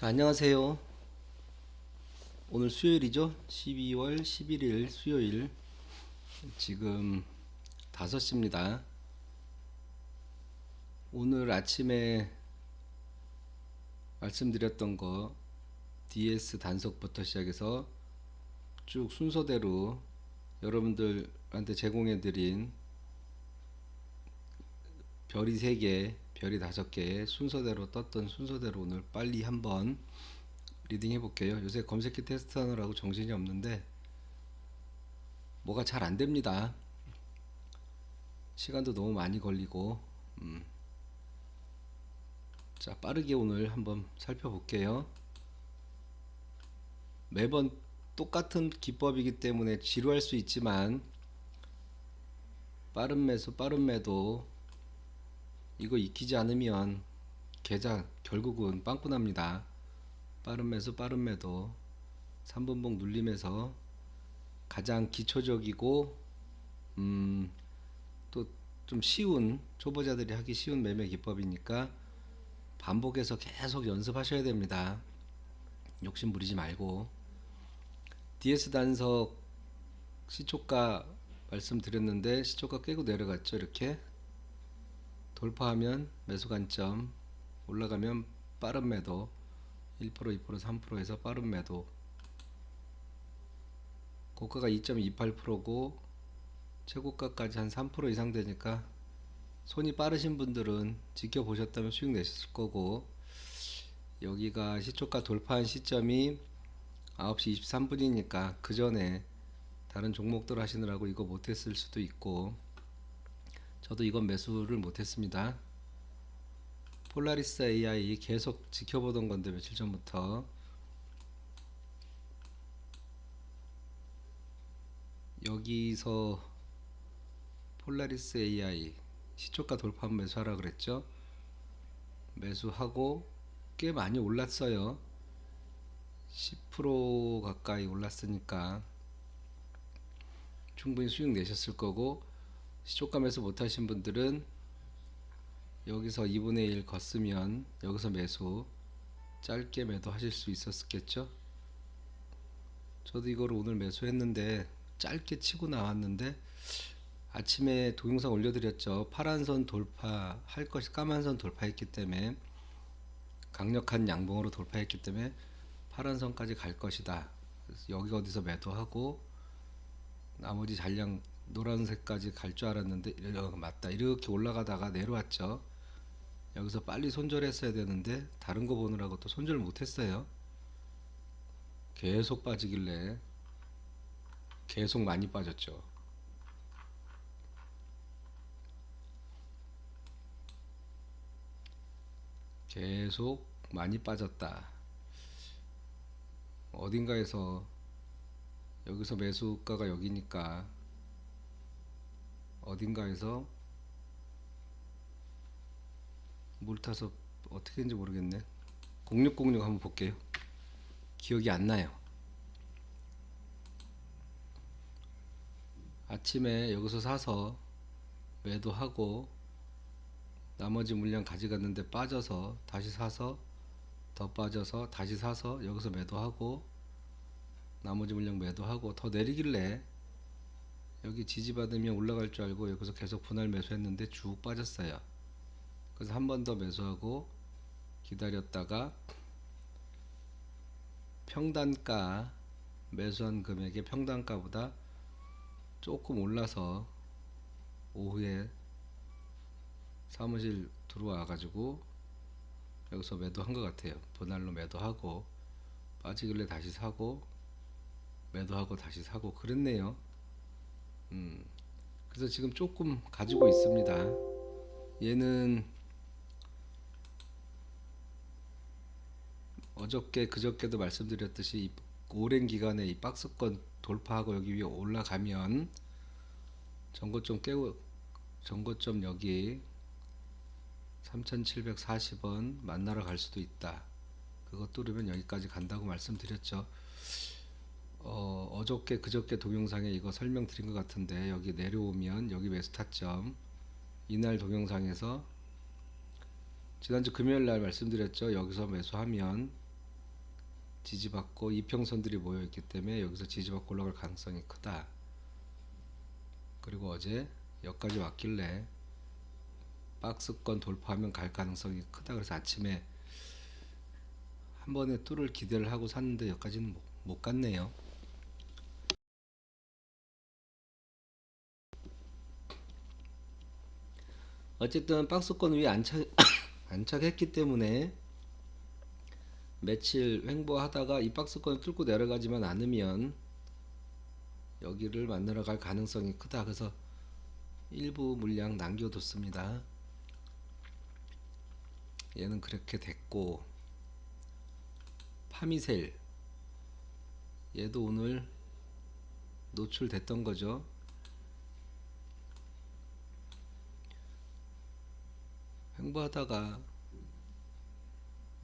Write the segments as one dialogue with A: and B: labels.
A: 자, 안녕하세요. 오늘 수요일이죠? 12월 11일 수요일. 지금 5시입니다. 오늘 아침에 말씀드렸던 거 DS 단속부터 시작해서 쭉 순서대로 여러분들한테 제공해 드린 별이 3개, 별이 5개 순서대로 떴던 순서대로 오늘 빨리 한번 리딩 해볼게요. 요새 검색기 테스트 하느라고 정신이 없는데 뭐가 잘 안 됩니다. 시간도 너무 많이 걸리고 음. 자 빠르게 오늘 한번 살펴볼게요. 매번 똑같은 기법이기 때문에 지루할 수 있지만 빠른 매수 빠른 매도 이거 익히지 않으면 계좌 결국은 빵꾸납니다. 빠른 매수 빠른 매도 3분봉 눌림에서 가장 기초적이고 음, 또 좀 쉬운 초보자들이 하기 쉬운 매매 기법이니까 반복해서 계속 연습하셔야 됩니다. 욕심 부리지 말고 DS 단석 시초가 말씀드렸는데 시초가 깨고 내려갔죠 이렇게 돌파하면 매수 관점 올라가면 빠른 매도 1% 2% 3%에서 빠른 매도. 고가가 2.28%고 최고가까지 한 3% 이상 되니까 손이 빠르신 분들은 지켜보셨다면 수익 내셨을 거고 여기가 시초가 돌파한 시점이 9시 23분이니까 그 전에 다른 종목들 하시느라고 이거 못했을 수도 있고 저도 이건 매수를 못했습니다. 폴라리스 AI 계속 지켜보던 건데 며칠 전부터 여기서 폴라리스 AI 시초가 돌파한 매수하라 그랬죠. 매수하고 꽤 많이 올랐어요. 10% 가까이 올랐으니까 충분히 수익 내셨을 거고 매수 못하신 분들은 여기서 2분의 1 걷으면 여기서 매수 짧게 매도 하실 수 있었겠죠? 저도 이거를 오늘 매수했는데 짧게 치고 나왔는데 아침에 동영상 올려드렸죠. 파란 선 돌파 할 것이 까만 선 돌파했기 때문에 강력한 양봉으로 돌파했기 때문에 파란 선까지 갈 것이다. 여기 어디서 매도하고 나머지 잔량 노란색까지 갈 줄 알았는데 이러, 맞다 이렇게 올라가다가 내려왔죠. 여기서 빨리 손절했어야 되는데 다른 거 보느라고 또 손절 못했어요. 계속 빠지길래 계속 많이 빠졌죠. 계속 많이 빠졌다. 어딘가에서 여기서 매수가가 여기니까 어딘가에서 물 타서 어떻게 된지 모르겠네. 0606 한번 볼게요. 기억이 안 나요. 아침에 여기서 사서 매도하고 나머지 물량 가져갔는데 빠져서 다시 사서 더 빠져서 다시 사서 여기서 매도하고 나머지 물량 매도하고 더 내리길래 여기 지지받으면 올라갈 줄 알고 여기서 계속 분할 매수했는데 쭉 빠졌어요. 그래서 한 번 더 매수하고 기다렸다가 평단가 매수한 금액의 평단가보다 조금 올라서 오후에 사무실 들어와 가지고 여기서 매도한 것 같아요. 분할로 매도하고 빠지길래 다시 사고 매도하고 다시 사고 그랬네요. 음, 그래서 지금 조금 가지고 있습니다. 얘는 어저께 그저께도 말씀드렸듯이 이 오랜 기간에 이 박스권 돌파하고 여기 위에 올라가면 전고점 깨고 전고점 여기 3740원 만나러 갈 수도 있다. 그거 뚫으면 여기까지 간다고 말씀드렸죠. 어, 어저께 그저께 동영상에 이거 설명드린 것 같은데 여기 내려오면 여기 매수 타점 이날 동영상에서 지난주 금요일 날 말씀드렸죠. 여기서 매수하면 지지받고 이평선들이 모여 있기 때문에 여기서 지지받고 올라갈 가능성이 크다. 그리고 어제 여기까지 왔길래 박스권 돌파하면 갈 가능성이 크다. 그래서 아침에 한 번에 뚫을 기대를 하고 샀는데 여기까지는 못, 못 갔네요. 어쨌든 박스권 위에 안착 안착했기 때문에 며칠 횡보하다가 이 박스권을 뚫고 내려가지만 않으면 여기를 만나러 갈 가능성이 크다. 그래서 일부 물량 남겨뒀습니다. 얘는 그렇게 됐고 파미셀 얘도 오늘 노출됐던 거죠. 횡보하다가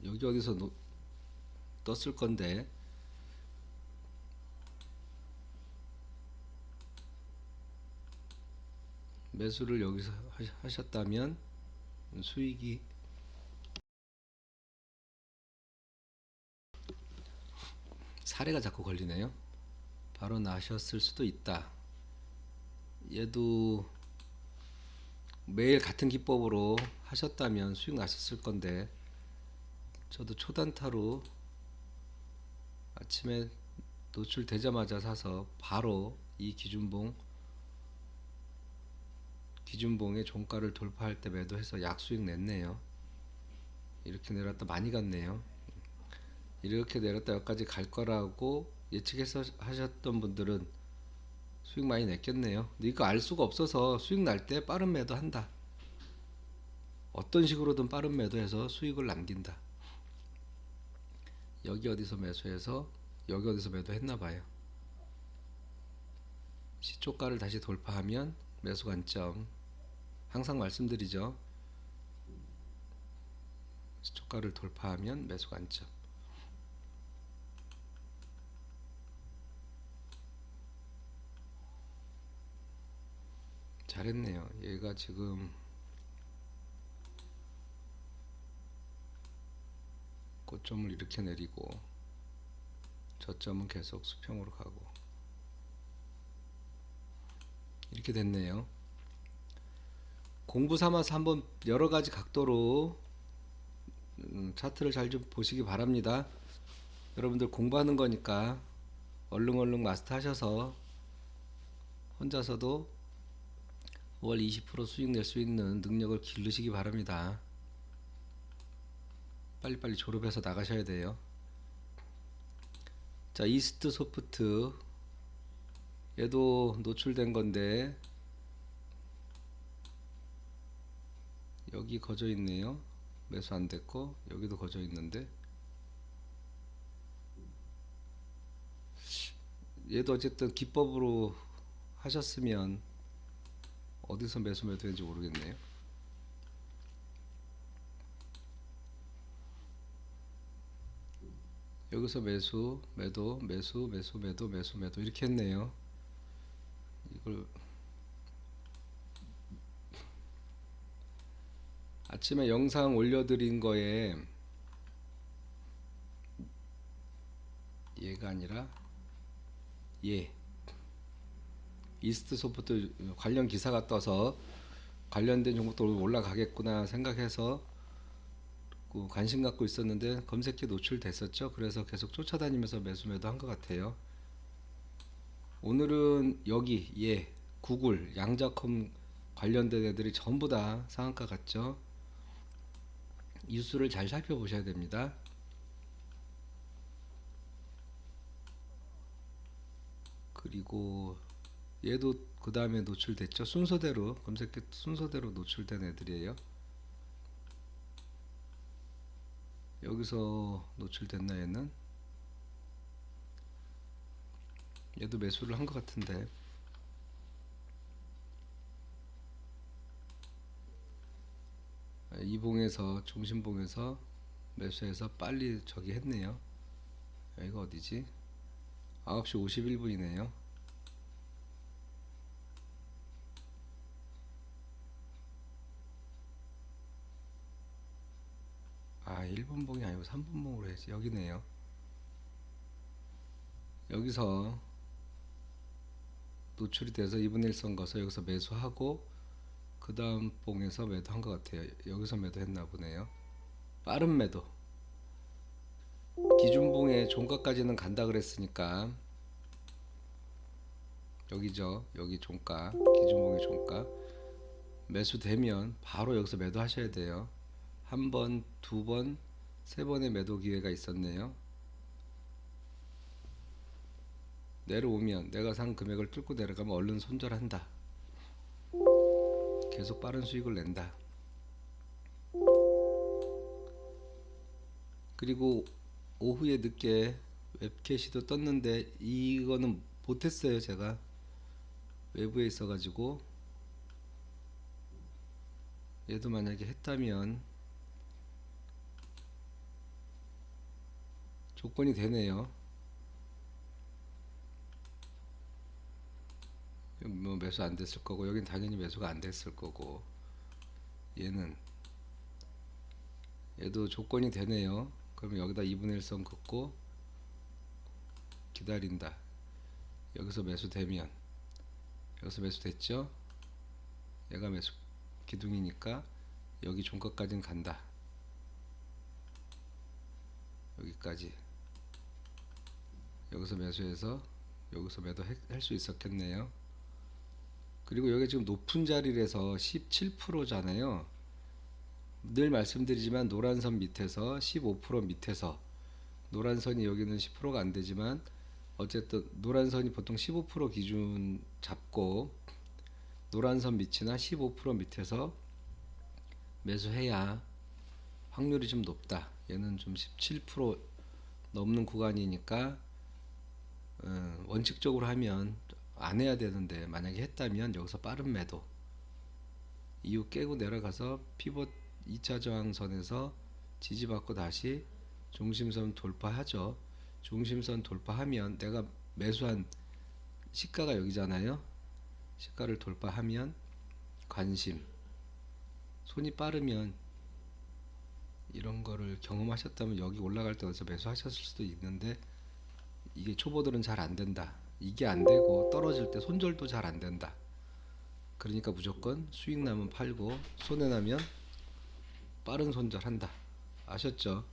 A: 여기 어디서 노, 떴을 건데 매수를 여기서 하셨다면 수익이 사례가 자꾸 걸리네요. 바로 나셨을 수도 있다. 얘도 매일 같은 기법으로 하셨다면 수익 나셨을 건데 저도 초단타로 아침에 노출되자마자 사서 바로 이 기준봉 기준봉의 종가를 돌파할 때 매도해서 약수익 냈네요. 이렇게 내렸다 많이 갔네요. 이렇게 내렸다 여기까지 갈 거라고 예측해서 하셨던 분들은 수익 많이 냈겠네요. 근데 이거 알 수가 없어서 수익 날 때 빠른 매도 한다. 어떤 식으로든 빠른 매도해서 수익을 남긴다. 여기 어디서 매수해서 여기 어디서 매도했나 봐요. 시초가를 다시 돌파하면 매수 관점 항상 말씀드리죠. 시초가를 돌파하면 매수 관점. 잘했네요. 얘가 지금 고점을 이렇게 내리고 저점은 계속 수평으로 가고 이렇게 됐네요. 공부 삼아서 한번 여러 가지 각도로 음, 차트를 잘 좀 보시기 바랍니다. 여러분들 공부하는 거니까 얼른 얼른 마스터 하셔서 혼자서도 월 20% 수익 낼 수 있는 능력을 기르시기 바랍니다. 빨리빨리 졸업해서 나가셔야 돼요. 자, 이스트 소프트 얘도 노출된 건데 여기 거져 있네요. 매수 안 됐고 여기도 거져 있는데 얘도 어쨌든 기법으로 하셨으면 어디서 매수 매도했는지 모르겠네요. 여기서 매수, 매도, 매수, 매수, 매도, 매수, 매도 이렇게 했네요. 이걸 아침에 영상 올려드린 거에 얘가 아니라 얘 이스트 소프트 관련 기사가 떠서 관련된 종목도 올라가겠구나 생각해서 그 관심 갖고 있었는데 검색해 노출됐었죠. 그래서 계속 쫓아다니면서 매수 매도 한 것 같아요. 오늘은 여기 예 구글 양자컴 관련된 애들이 전부 다 상한가 같죠. 뉴스를 잘 살펴보셔야 됩니다. 그리고 얘도 그 다음에 노출됐죠. 순서대로 검색해 순서대로 노출된 애들이에요. 여기서 노출됐나 얘는? 얘도 매수를 한 것 같은데 이봉에서 중심봉에서 매수해서 빨리 저기 했네요. 여기가 어디지? 9시 51분이네요. 아 1번 봉이 아니고 3번 봉으로 해야지 여기네요 여기서 노출이 돼서 2분의 1선 거서 여기서 매수하고 그 다음 봉에서 매도한 것 같아요. 여기서 매도했나 보네요. 빠른 매도. 기준봉에 종가까지는 간다 그랬으니까 여기죠. 여기 종가 기준봉의 종가 매수되면 바로 여기서 매도하셔야 돼요. 한 번, 두 번, 세 번의 매도 기회가 있었네요. 내려오면 내가 산 금액을 뚫고 내려가면 얼른 손절한다. 계속 빠른 수익을 낸다. 그리고 오후에 늦게 웹캐시도 떴는데 이거는 못했어요 제가 외부에 있어가지고 얘도 만약에 했다면 조건이 되네요. 뭐 매수 안 됐을 거고 여긴 당연히 매수가 안 됐을 거고 얘는 얘도 조건이 되네요. 그러면 여기다 2분의 1선 긋고 기다린다. 여기서 매수되면 여기서 매수됐죠? 얘가 매수 기둥이니까 여기 종가까지는 간다. 여기까지 여기서 매수해서 여기서 매도할 수 있었겠네요. 그리고 여기 지금 높은 자리라서 17%잖아요. 늘 말씀드리지만 노란 선 밑에서 15% 밑에서 노란 선이 여기는 10%가 안 되지만 어쨌든 노란 선이 보통 15% 기준 잡고 노란 선 밑이나 15% 밑에서 매수해야 확률이 좀 높다. 얘는 좀 17% 넘는 구간이니까 어, 원칙적으로 하면 안 해야 되는데 만약에 했다면 여기서 빠른 매도 이후 깨고 내려가서 피벗 2차 저항선에서 지지받고 다시 중심선 돌파하죠. 중심선 돌파하면 내가 매수한 시가가 여기잖아요. 시가를 돌파하면 관심 손이 빠르면 이런 거를 경험하셨다면 여기 올라갈 때 어디서 매수하셨을 수도 있는데 이게 초보들은 잘 안 된다. 이게 안 되고 떨어질 때 손절도 잘 안 된다. 그러니까 무조건 수익 나면 팔고 손해 나면 빠른 손절한다. 아셨죠?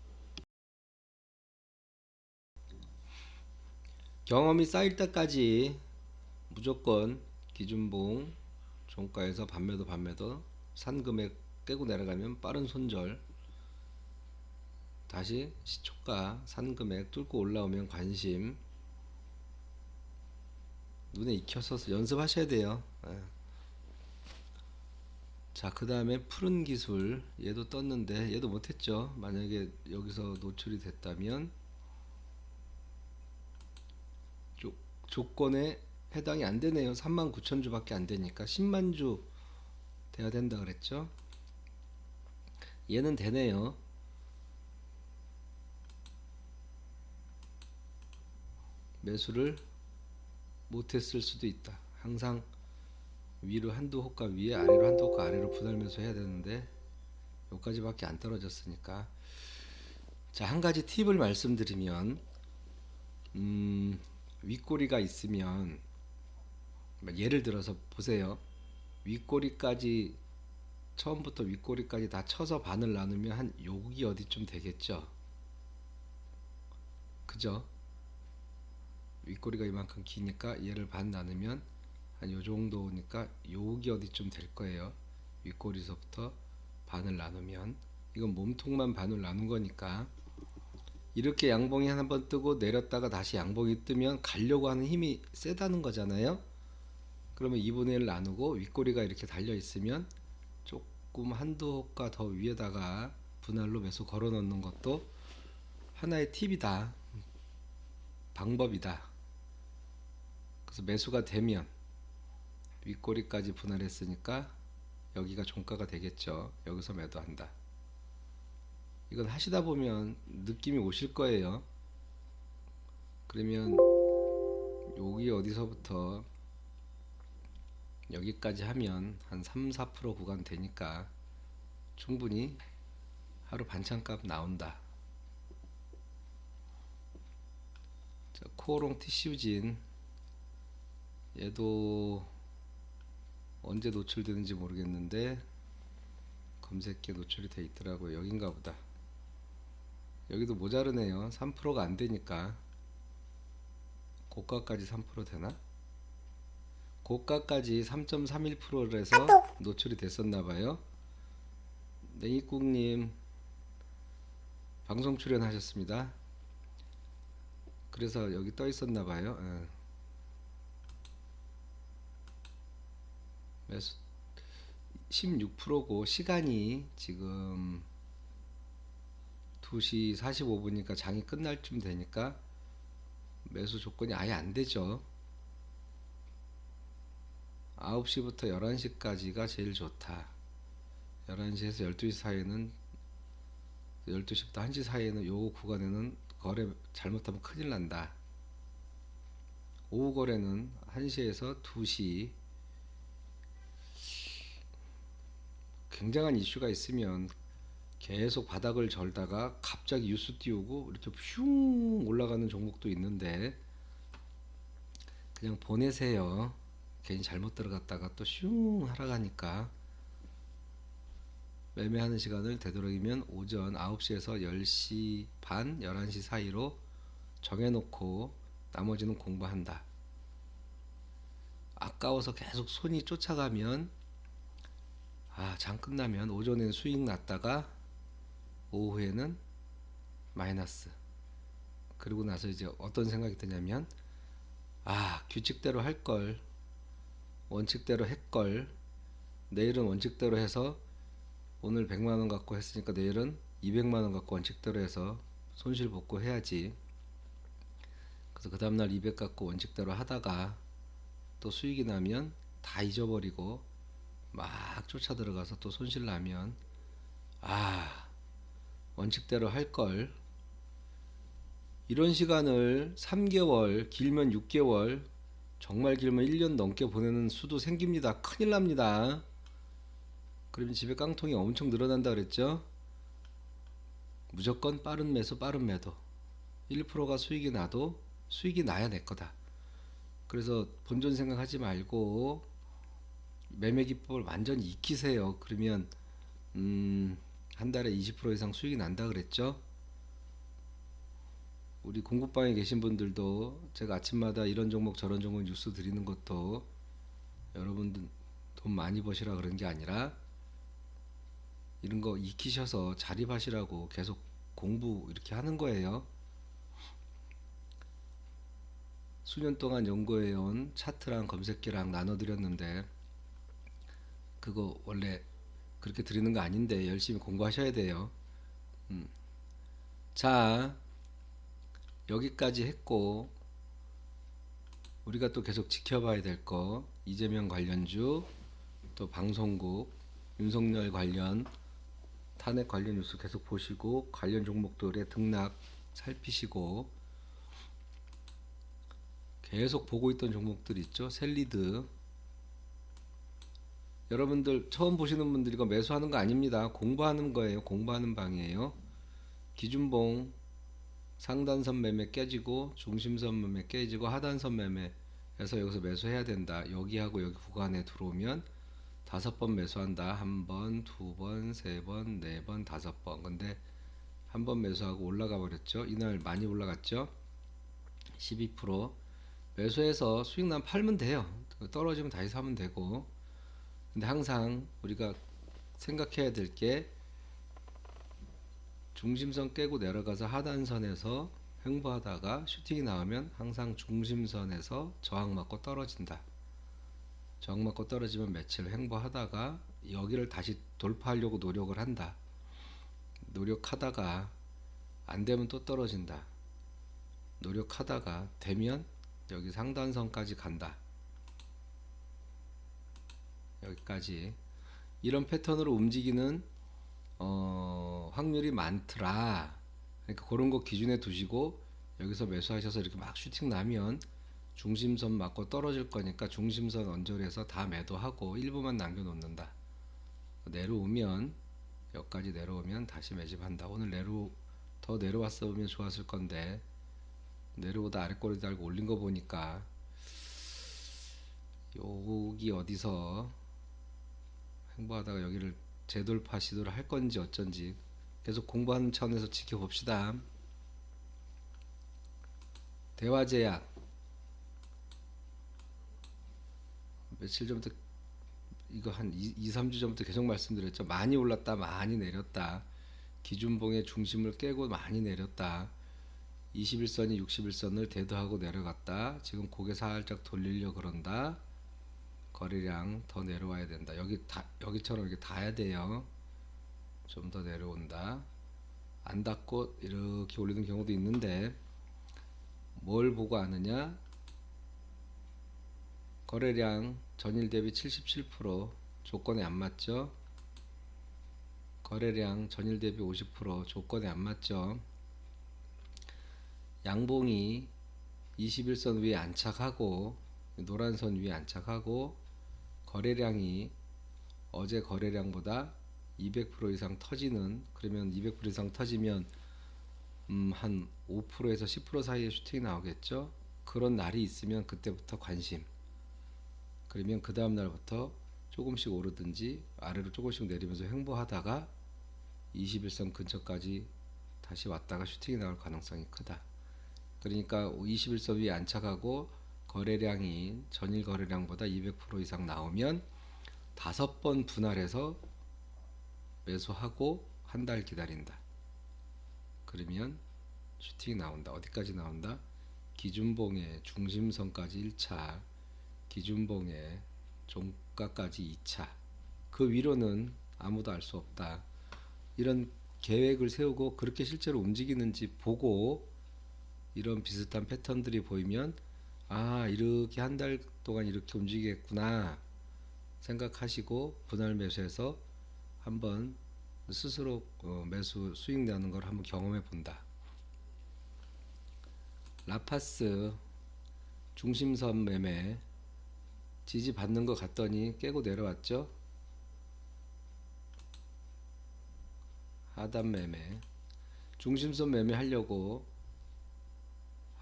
A: 경험이 쌓일 때까지 무조건 기준봉 종가에서 반매도 반매도 산 금액 깨고 내려가면 빠른 손절 다시 시초가 산 금액 뚫고 올라오면 관심 눈에 익혀서 연습하셔야 돼요. 예. 자, 그 다음에 푸른 기술 얘도 떴는데 얘도 못했죠. 만약에 여기서 노출이 됐다면 조, 조건에 해당이 안 되네요. 3만 9천 주밖에 안 되니까 10만 주 돼야 된다 그랬죠. 얘는 되네요. 매수를 못했을 수도 있다. 항상 위로 한두 호가 위에 아래로 한두 호가 아래로 분할 매수 해야 되는데 여기까지밖에 안 떨어졌으니까. 자 한 가지 팁을 말씀드리면 음, 윗꼬리가 있으면 예를 들어서 보세요. 윗꼬리까지 처음부터 윗꼬리까지 다 쳐서 반을 나누면 한 여기 어디쯤 되겠죠? 그죠 윗꼬리가 이만큼 기니까 얘를 반 나누면 한 요 정도니까 여기 어디쯤 될 거예요. 윗꼬리서부터 반을 나누면 이건 몸통만 반을 나눈 거니까 이렇게 양봉이 한 번 뜨고 내렸다가 다시 양봉이 뜨면 가려고 하는 힘이 세다는 거잖아요. 그러면 2분의 1 나누고 윗꼬리가 이렇게 달려 있으면 조금 한두 호가 더 위에다가 분할로 매수 걸어 넣는 것도 하나의 팁이다. 방법이다. 그래서 매수가 되면 윗꼬리까지 분할했으니까 여기가 종가가 되겠죠. 여기서 매도한다. 이건 하시다 보면 느낌이 오실 거예요. 그러면 여기 어디서부터 여기까지 하면 한 3, 4% 구간 되니까 충분히 하루 반찬값 나온다. 자, 코오롱 티슈진 얘도 언제 노출되는지 모르겠는데 검색기에 노출이 돼 있더라고요. 여긴가 보다. 여기도 모자르네요. 3%가 안 되니까. 고가까지 3% 되나? 고가까지 3.31%를 해서 노출이 됐었나 봐요. 냉이국님 방송 출연하셨습니다. 그래서 여기 떠 있었나 봐요. 예. 매수 16%고 시간이 지금 2시 45분이니까 장이 끝날 쯤 되니까 매수 조건이 아예 안 되죠. 9시부터 11시까지가 제일 좋다. 11시에서 12시 사이에는 12시부터 1시 사이에는 요 구간에는 거래 잘못하면 큰일 난다. 오후 거래는 1시에서 2시 굉장한 이슈가 있으면 계속 바닥을 절다가 갑자기 뉴스 띄우고 이렇게 슝 올라가는 종목도 있는데 그냥 보내세요. 괜히 잘못 들어갔다가 또 슝 하락하니까 매매하는 시간을 되도록이면 오전 9시에서 10시 반, 11시 사이로 정해놓고 나머지는 공부한다. 아까워서 계속 손이 쫓아가면 아, 장 끝나면 오전에는 수익 났다가 오후에는 마이너스. 그리고 나서 이제 어떤 생각이 드냐면 아, 규칙대로 할 걸. 원칙대로 했걸. 내일은 원칙대로 해서 오늘 100만 원 갖고 했으니까 내일은 200만 원 갖고 원칙대로 해서 손실 복구 해야지. 그래서 그 다음날 200 갖고 원칙대로 하다가 또 수익이 나면 다 잊어버리고 막 쫓아 들어가서 또 손실 나면 아 원칙대로 할 걸. 이런 시간을 3개월 길면 6개월 정말 길면 1년 넘게 보내는 수도 생깁니다. 큰일 납니다. 그러면 집에 깡통이 엄청 늘어난다 그랬죠? 무조건 빠른 매수 빠른 매도. 1%가 수익이 나도 수익이 나야 내 거다. 그래서 본전 생각하지 말고 매매 기법을 완전히 익히세요. 그러면 음, 한 달에 20% 이상 수익이 난다 그랬죠? 우리 공부방에 계신 분들도 제가 아침마다 이런 종목 저런 종목 뉴스 드리는 것도 여러분들 돈 많이 버시라 그런 게 아니라 이런 거 익히셔서 자립하시라고 계속 공부 이렇게 하는 거예요. 수년 동안 연구해온 차트랑 검색기랑 나눠드렸는데 그거 원래 그렇게 드리는 거 아닌데 열심히 공부하셔야 돼요. 음. 자 여기까지 했고 우리가 또 계속 지켜봐야 될 거 이재명 관련주 또 방송국 윤석열 관련 탄핵 관련 뉴스 계속 보시고 관련 종목들의 등락 살피시고 계속 보고 있던 종목들 있죠 셀리드 여러분들 처음 보시는 분들 이거 매수하는 거 아닙니다. 공부하는 거예요. 공부하는 방이에요. 기준봉 상단선 매매 깨지고 중심선 매매 깨지고 하단선 매매해서 여기서 매수해야 된다. 여기하고 여기 구간에 들어오면 다섯 번 매수한다. 한 번, 두 번, 세 번, 네 번, 다섯 번. 근데 한 번 매수하고 올라가 버렸죠. 이날 많이 올라갔죠. 12% 매수해서 수익 난 팔면 돼요. 떨어지면 다시 사면 되고 근데 항상 우리가 생각해야 될 게 중심선 깨고 내려가서 하단선에서 횡보하다가 슈팅이 나오면 항상 중심선에서 저항 맞고 떨어진다. 저항 맞고 떨어지면 며칠 횡보하다가 여기를 다시 돌파하려고 노력을 한다. 노력하다가 안 되면 또 떨어진다. 노력하다가 되면 여기 상단선까지 간다. 여기까지 이런 패턴으로 움직이는 어, 확률이 많더라. 그러니까 그런 거 기준에 두시고 여기서 매수하셔서 이렇게 막 슈팅 나면 중심선 맞고 떨어질 거니까 중심선 언저리에서 다 매도하고 일부만 남겨놓는다. 내려오면 여기까지 내려오면 다시 매집한다. 오늘 내려 더 내려왔어 보면 좋았을 건데 내려오다 아래 꼬리 달고 올린 거 보니까 여기 어디서 행보하다가 여기를 재돌파 시도를 할 건지 어쩐지 계속 공부하는 차원에서 지켜봅시다. 대화제약 며칠 전부터 이거 한 2, 2 3주 전부터 계속 말씀드렸죠. 많이 올랐다, 많이 내렸다. 기준봉의 중심을 깨고 많이 내렸다. 21선이 61선을 대두하고 내려갔다. 지금 고개 살짝 돌리려 그런다. 거래량 더 내려와야 된다. 여기 다 여기처럼 이렇게 닿아야 돼요. 좀 더 내려온다. 안 닿고 이렇게 올리는 경우도 있는데 뭘 보고 아느냐? 거래량 전일 대비 77% 조건에 안 맞죠? 거래량 전일 대비 50% 조건에 안 맞죠? 양봉이 21선 위에 안착하고 노란 선 위에 안착하고 거래량이 어제 거래량보다 200% 이상 터지는 그러면 200% 이상 터지면 음, 한 5%에서 10% 사이에 슈팅이 나오겠죠. 그런 날이 있으면 그때부터 관심. 그러면 그 다음 날부터 조금씩 오르든지 아래로 조금씩 내리면서 횡보하다가 21선 근처까지 다시 왔다가 슈팅이 나올 가능성이 크다. 그러니까 21선 위에 안착하고 거래량이 전일 거래량보다 200% 이상 나오면 다섯 번 분할해서 매수하고 한 달 기다린다. 그러면 슈팅이 나온다. 어디까지 나온다? 기준봉의 중심선까지 1차, 기준봉의 종가까지 2차. 그 위로는 아무도 알 수 없다. 이런 계획을 세우고 그렇게 실제로 움직이는지 보고 이런 비슷한 패턴들이 보이면 아 이렇게 한 달 동안 이렇게 움직이겠구나 생각하시고 분할 매수해서 한번 스스로 어, 매수 수익 내는 걸 한번 경험해 본다. 라파스 중심선 매매 지지 받는 것 같더니 깨고 내려왔죠. 하단 매매 중심선 매매 하려고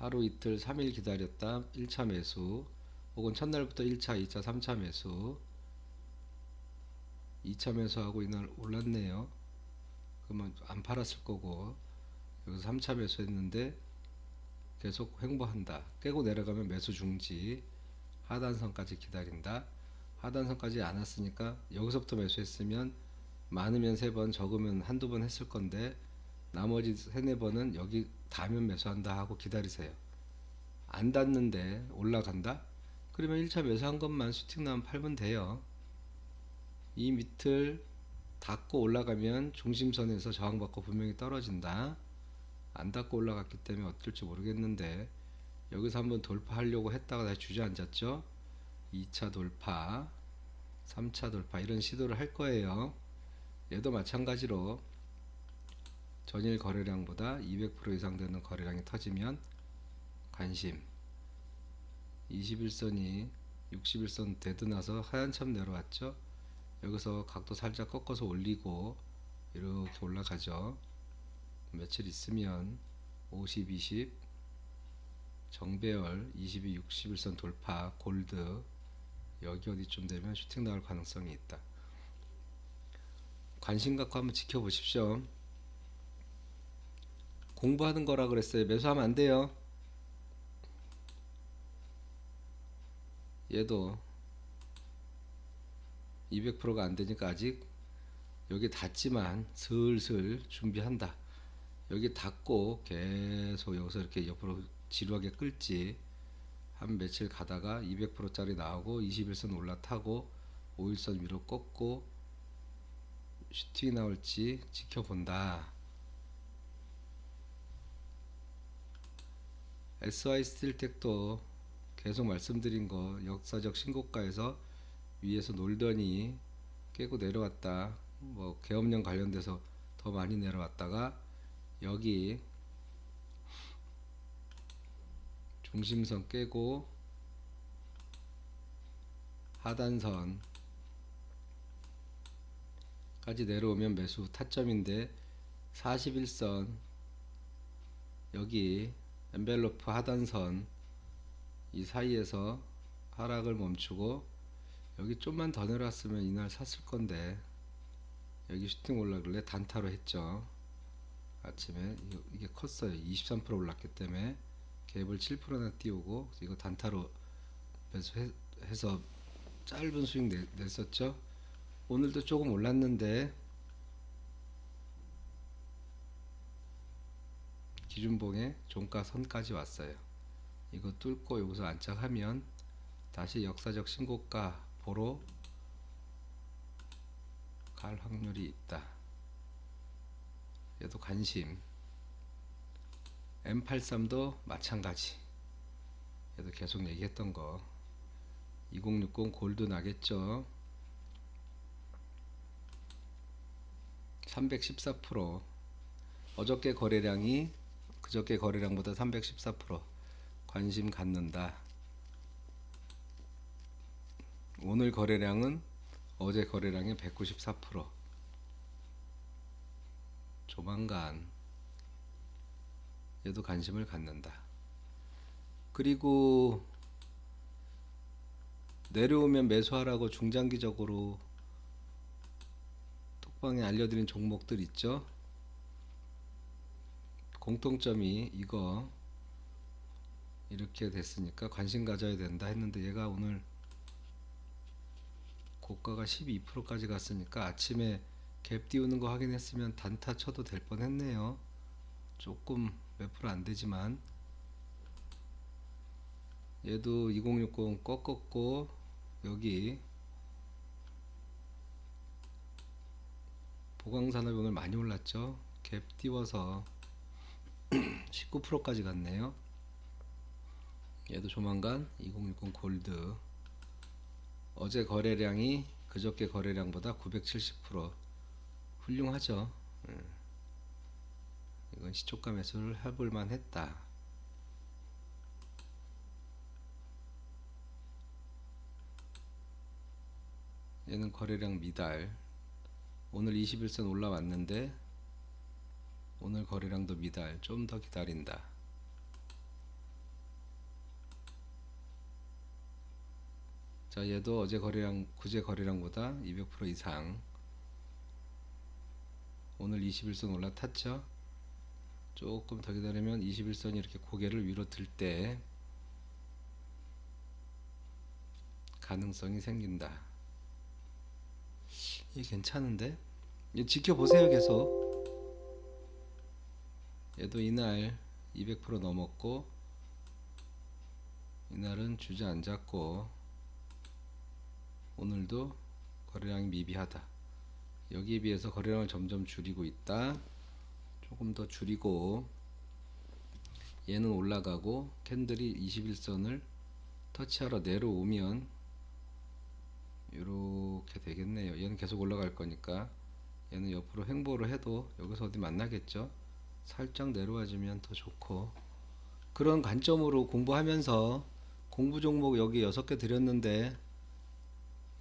A: 하루 이틀 3일 기다렸다. 1차 매수 혹은 첫날부터 1차 2차 3차 매수. 2차 매수하고 이날 올랐네요. 그러면 안 팔았을 거고. 여기서 3차 매수했는데 계속 횡보한다. 깨고 내려가면 매수 중지. 하단선까지 기다린다. 하단선까지 안 왔으니까 여기서부터 매수했으면 많으면 3번 적으면 한두 번 했을 건데 나머지 3, 4번은 여기 닿으면 매수한다 하고 기다리세요. 안 닿는데 올라간다? 그러면 1차 매수한 것만 슈팅 나면 팔면 돼요. 이 밑을 닿고 올라가면 중심선에서 저항받고 분명히 떨어진다. 안 닿고 올라갔기 때문에 어떨지 모르겠는데 여기서 한번 돌파하려고 했다가 다시 주저앉았죠? 2차 돌파 3차 돌파 이런 시도를 할 거예요. 얘도 마찬가지로 전일 거래량보다 200% 이상 되는 거래량이 터지면 관심. 21선이 61선 되드 나서 하얀참 내려왔죠? 여기서 각도 살짝 꺾어서 올리고 이렇게 올라가죠. 며칠 있으면 50, 20 정배열 22, 61선 돌파 골드. 여기 어디쯤 되면 슈팅 나올 가능성이 있다. 관심 갖고 한번 지켜보십시오 공부하는 거라 그랬어요 매수하면 안 돼요 얘도 200%가 안 되니까 아직 여기 닿지만 슬슬 준비한다. 여기 닿고 계속 여기서 이렇게 옆으로 지루하게 끌지 한 며칠 가다가 200%짜리 나오고 21선 올라타고 5일선 위로 꺾고 슈팅이 나올지 지켜본다. SY 스틸텍도 계속 말씀드린 거 역사적 신고가에서 위에서 놀더니 깨고 내려왔다. 뭐 계엄령 관련돼서 더 많이 내려왔다가 여기 중심선 깨고 하단선 까지 내려오면 매수 타점인데 41선 여기 엔벨로프 하단선 이 사이에서 하락을 멈추고 여기 좀만 더 내려왔으면 이날 샀을 건데 여기 슈팅 올라길래 단타로 했죠. 아침에 이게 컸어요. 23% 올랐기 때문에 갭을 7%나 띄우고 이거 단타로 해서 짧은 수익 내, 냈었죠. 오늘도 조금 올랐는데 기준봉에 종가 선까지 왔어요. 이거 뚫고 여기서 안착하면 다시 역사적 신고가 보러 갈 확률이 있다. 얘도 관심. M83도 마찬가지. 얘도 계속 얘기했던 거. 2060 골드 나겠죠. 314% 어저께 거래량이 그저께 거래량보다 314% 관심 갖는다. 오늘 거래량은 어제 거래량의 194% 조만간 얘도 관심을 갖는다. 그리고 내려오면 매수하라고 중장기적으로 톡방에 알려드린 종목들 있죠. 공통점이 이거 이렇게 됐으니까 관심 가져야 된다 했는데 얘가 오늘 고가가 12%까지 갔으니까 아침에 갭 띄우는 거 확인했으면 단타 쳐도 될 뻔했네요. 조금 몇 프로 안 되지만 얘도 2060 꺾었고 여기 보강산업이 오늘 많이 올랐죠. 갭 띄워서 19%까지 갔네요. 얘도 조만간 2060 골드 어제 거래량이 그저께 거래량보다 970% 훌륭하죠. 음. 이건 시초가 매수를 해볼 만 했다. 얘는 거래량 미달. 오늘 21선 올라왔는데 오늘 거래량도 미달. 좀 더 기다린다. 자, 얘도 어제 거래량, 그제 거래량보다 200% 이상. 오늘 21선 올라탔죠? 조금 더 기다리면 21선이 이렇게 고개를 위로 들 때 가능성이 생긴다. 이게 괜찮은데? 지켜보세요, 계속. 얘도 이날 200% 넘었고, 이날은 주저앉았고, 오늘도 거래량이 미비하다. 여기에 비해서 거래량을 점점 줄이고 있다. 조금 더 줄이고 얘는 올라가고 캔들이 21선을 터치하러 내려오면 이렇게 되겠네요. 얘는 계속 올라갈 거니까 얘는 옆으로 횡보를 해도 여기서 어디 만나겠죠. 살짝 내려와 주면 더 좋고 그런 관점으로 공부하면서 공부 종목 여기 여섯 개 드렸는데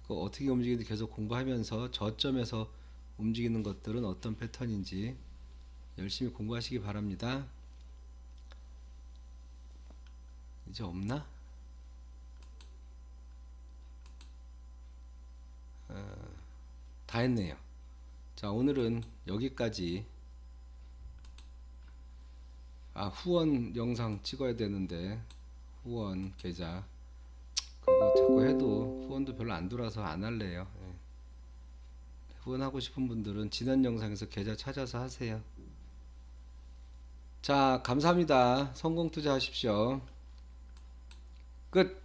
A: 그 어떻게 움직이는지 계속 공부하면서 저점에서 움직이는 것들은 어떤 패턴인지 열심히 공부하시기 바랍니다. 이제 없나? 어, 다 했네요. 자, 오늘은 여기까지. 아, 후원 영상 찍어야 되는데, 후원 계좌. 그거 자꾸 해도 후원도 별로 안 돌아서 안 할래요. 예. 후원하고 싶은 분들은 지난 영상에서 계좌 찾아서 하세요. 자, 감사합니다. 성공 투자하십시오. 끝.